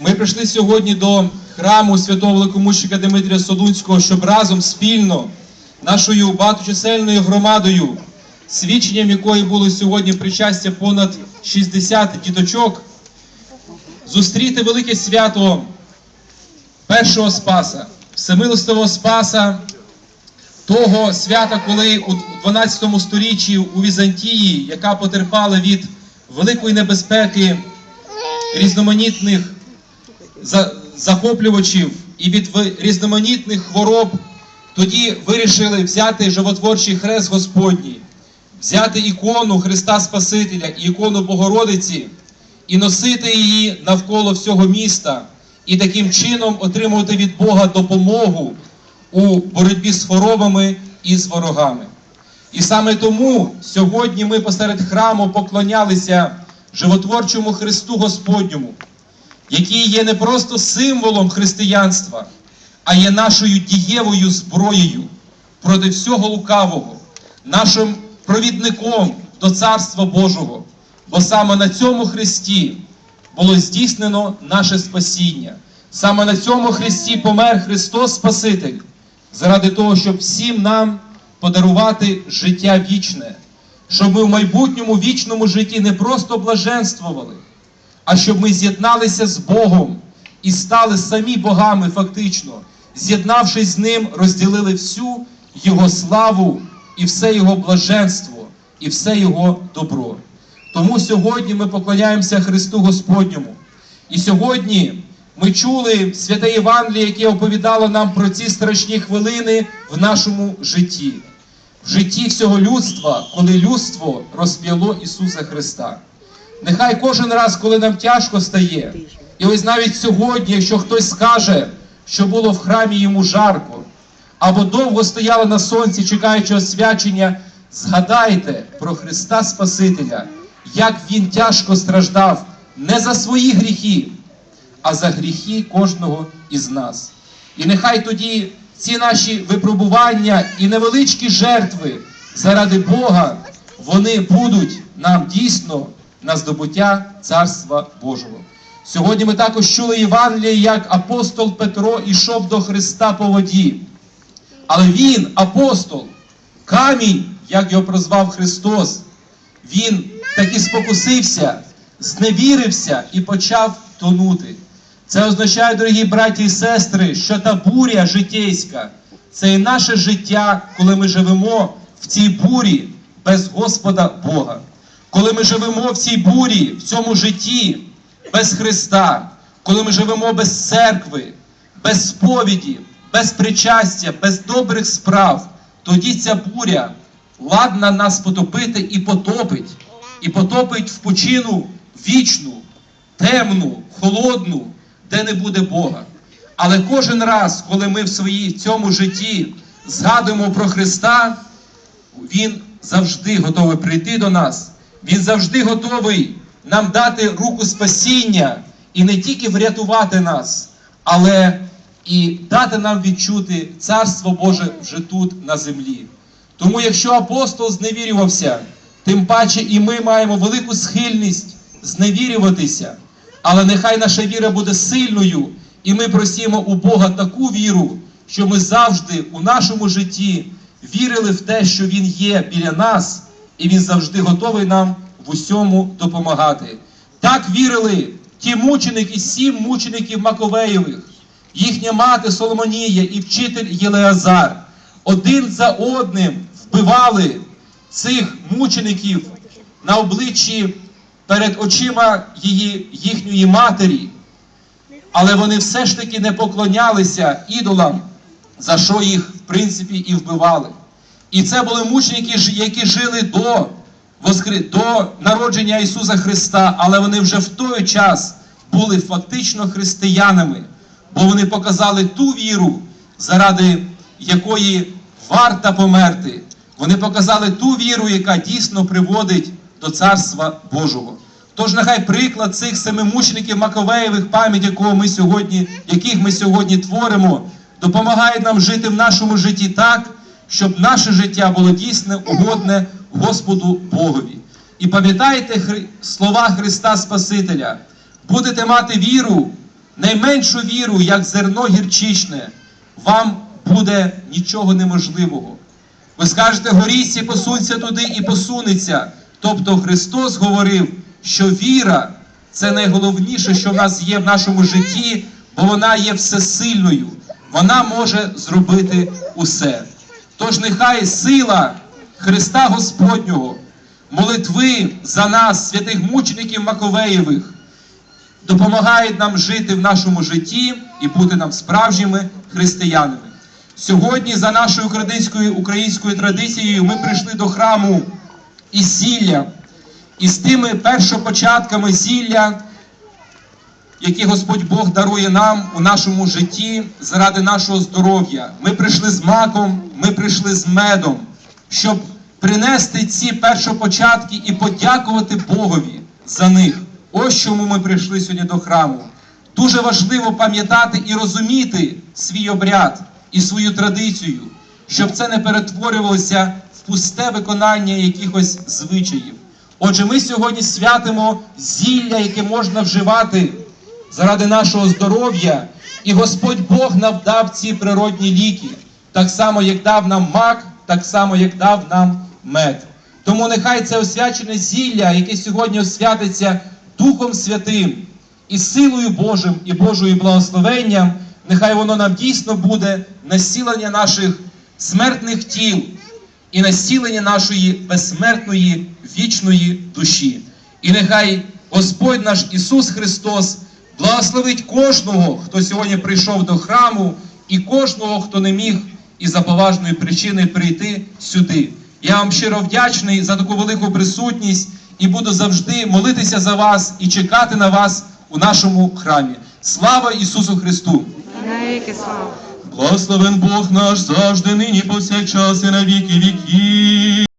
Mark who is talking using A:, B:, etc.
A: Ми прийшли сьогодні до храму святого великомученика Дмитрія Солунського, щоб разом спільно нашою багаточисельною громадою, свідченням якої було сьогодні причастя понад 60 діточок, зустріти велике свято першого Спаса, Всемилостивого Спаса, того свята, коли у 12 сторіччі у Візантії, яка потерпала від великої небезпеки різноманітних захоплювачів і від різноманітних хвороб, тоді вирішили взяти животворчий хрест Господній, взяти ікону Христа Спасителя і ікону Богородиці і носити її навколо всього міста, і таким чином отримувати від Бога допомогу у боротьбі з хворобами і з ворогами. І саме тому сьогодні ми посеред храму поклонялися животворчому Христу Господньому, який є не просто символом християнства, а є нашою дієвою зброєю проти всього лукавого, нашим провідником до Царства Божого. Бо саме на цьому Христі було здійснено наше спасіння. Саме на цьому Христі помер Христос Спаситель, заради того, щоб всім нам подарувати життя вічне, щоб ми в майбутньому вічному житті не просто блаженствували, а щоб ми з'єдналися з Богом і стали самі богами фактично, з'єднавшись з ним, розділили всю Його славу і все Його блаженство, і все Його добро. Тому сьогодні ми поклоняємося Христу Господньому. І сьогодні ми чули святе Євангеліє, яке оповідало нам про ці страшні хвилини в нашому житті, в житті всього людства, коли людство розп'яло Ісуса Христа. Нехай кожен раз, коли нам тяжко стає, і ось навіть сьогодні, якщо хтось скаже, що було в храмі йому жарко, або довго стояли на сонці, чекаючи освячення, згадайте про Христа Спасителя, як Він тяжко страждав не за свої гріхи, а за гріхи кожного із нас. І нехай тоді ці наші випробування і невеличкі жертви заради Бога, вони будуть нам дійсно на здобуття Царства Божого. Сьогодні ми також чули Євангеліє, як апостол Петро ішов до Христа по воді. Але він, апостол, камінь, як його прозвав Христос, він таки спокусився, зневірився і почав тонути. Це означає, дорогі браті і сестри, що та буря житейська це і наше життя, коли ми живемо в цій бурі без Господа Бога. Коли ми живемо в цій бурі, в цьому житті без Христа, коли ми живемо без церкви, без сповіді, без причастя, без добрих справ, тоді ця буря ладна нас потопити і потопить, і потопить в пучину вічну, темну, холодну, де не буде Бога. Але кожен раз, коли ми в своїй цьому житті згадуємо про Христа, Він завжди готовий прийти до нас. Він завжди готовий нам дати руку спасіння і не тільки врятувати нас, але і дати нам відчути Царство Боже вже тут на землі. Тому, якщо апостол зневірювався, тим паче і ми маємо велику схильність зневірюватися. Але нехай наша віра буде сильною, і ми просимо у Бога таку віру, що ми завжди у нашому житті вірили в те, що Він є біля нас, і Він завжди готовий нам в усьому допомагати. Так вірили ті мученики, сім мучеників Маковеєвих, їхня мати Соломонія і вчитель Єлеазар. Один за одним вбивали цих мучеників на обличчі перед очима її, їхньої матері. Але вони все ж таки не поклонялися ідолам, за що їх, в принципі, і вбивали. І це були мученики, які жили до, до народження Ісуса Христа, але вони вже в той час були фактично християнами, бо вони показали ту віру, заради якої варта померти. Вони показали ту віру, яка дійсно приводить до Царства Божого. Тож нехай приклад цих семи мучеників Маковеєвих, пам'ять якого ми сьогодні, яких ми сьогодні творимо, допомагає нам жити в нашому житті так, щоб наше життя було дійсно угодне Господу Богові. І пам'ятайте Хри- слова Христа Спасителя. будете мати віру, найменшу віру, як зерно гірчичне, вам буде нічого неможливого. Ви скажете, горіться, посунься туди і посунеться. Тобто Христос говорив, що віра це найголовніше, що в нас є в нашому житті, бо вона є всесильною. Вона може зробити усе. Тож нехай сила Христа Господнього, молитви за нас, святих мучеників Маковеєвих, допомагають нам жити в нашому житті і бути нам справжніми християнами. Сьогодні, за нашою українською, українською традицією, ми прийшли до храму із тими першопочатками зілля, які Господь Бог дарує нам у нашому житті заради нашого здоров'я. Ми прийшли з маком, ми прийшли з медом, щоб принести ці першопочатки і подякувати Богові за них. Ось чому ми прийшли сьогодні до храму. Дуже важливо пам'ятати і розуміти свій обряд і свою традицію, щоб це не перетворювалося в пусте виконання якихось звичаїв. Отже, ми сьогодні святимо зілля, яке можна вживати заради нашого здоров'я, і Господь Бог нам дав ці природні ліки, так само, як дав нам мак, так само, як дав нам мед. Тому нехай це освячене зілля, яке сьогодні освятиться Духом Святим і силою Божим і Божою благословенням, нехай воно нам дійсно буде насілення наших смертних тіл і насілення нашої безсмертної вічної душі. І нехай Господь наш Ісус Христос благословить кожного, хто сьогодні прийшов до храму, і кожного, хто не міг із-за поважної причини прийти сюди. Я вам щиро вдячний за таку велику присутність і буду завжди молитися за вас і чекати на вас у нашому храмі. Слава Ісусу Христу!
B: Слава.
A: Благословен Бог наш завжди, нині повсякчас і на віки віків.